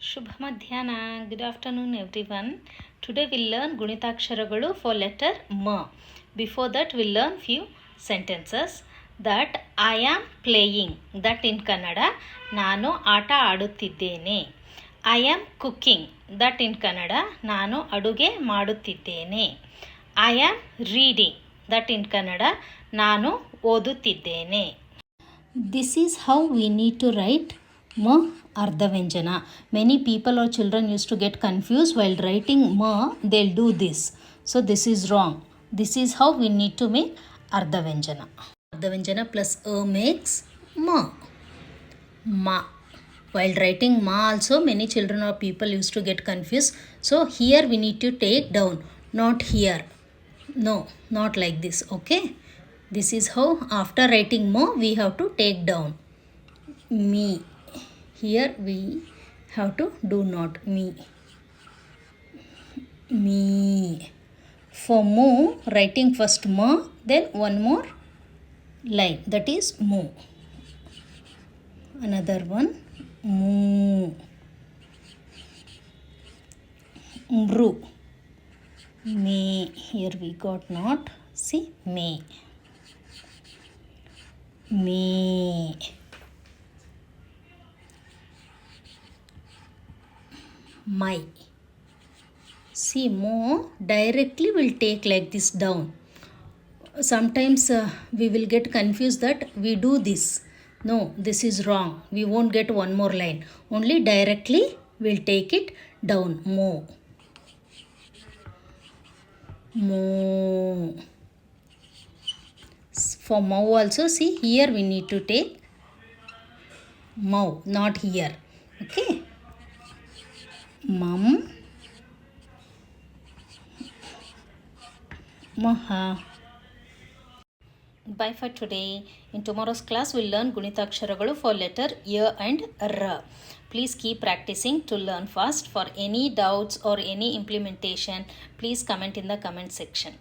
ಶುಭ ಮಧ್ಯಾಹ್ನ. Good afternoon everyone today will learn ಗುಣಿತಾಕ್ಷರಗಳು for letter ಮ before that will learn few sentences that I am playing that in Kannada ನಾನು ಆಟ ಆಡುತ್ತಿದ್ದೇನೆ. I am cooking that in Kannada ನಾನು ಅಡುಗೆ ಮಾಡುತ್ತಿದ್ದೇನೆ. I am reading that in Kannada ನಾನು ಓದುತ್ತಿದ್ದೇನೆ. This is how we need to write ma ardhavanjana. Many people or children used to get confused while writing ma, they'll do this. So this is wrong. This is how we need to make ardhavanjana. Ardhavanjana plus a makes ma. Ma. While writing ma also many children or people used to get confused. So here we need to take down, not here. No, not like this. Okay. This is how after writing mo we have to take down me. Here we have to do not me. Me. For mo, writing first ma, then one more line that is mo. Another one moo. Mru. May. Here we got not. See, may. May. My. See, more directly will take like this down. Sometimes uh, we will get confused that we do this. No, this is wrong. We won't get one more line. Only directly we'll take it down. more. More. For mow also, see here we need to take mow, not here. Okay. Mum. Maha. Bye for today. In tomorrow's class, we'll learn Gunita Akshara for letter Y and R. Please keep practicing to learn fast. For any doubts or any implementation, please comment in the comment section.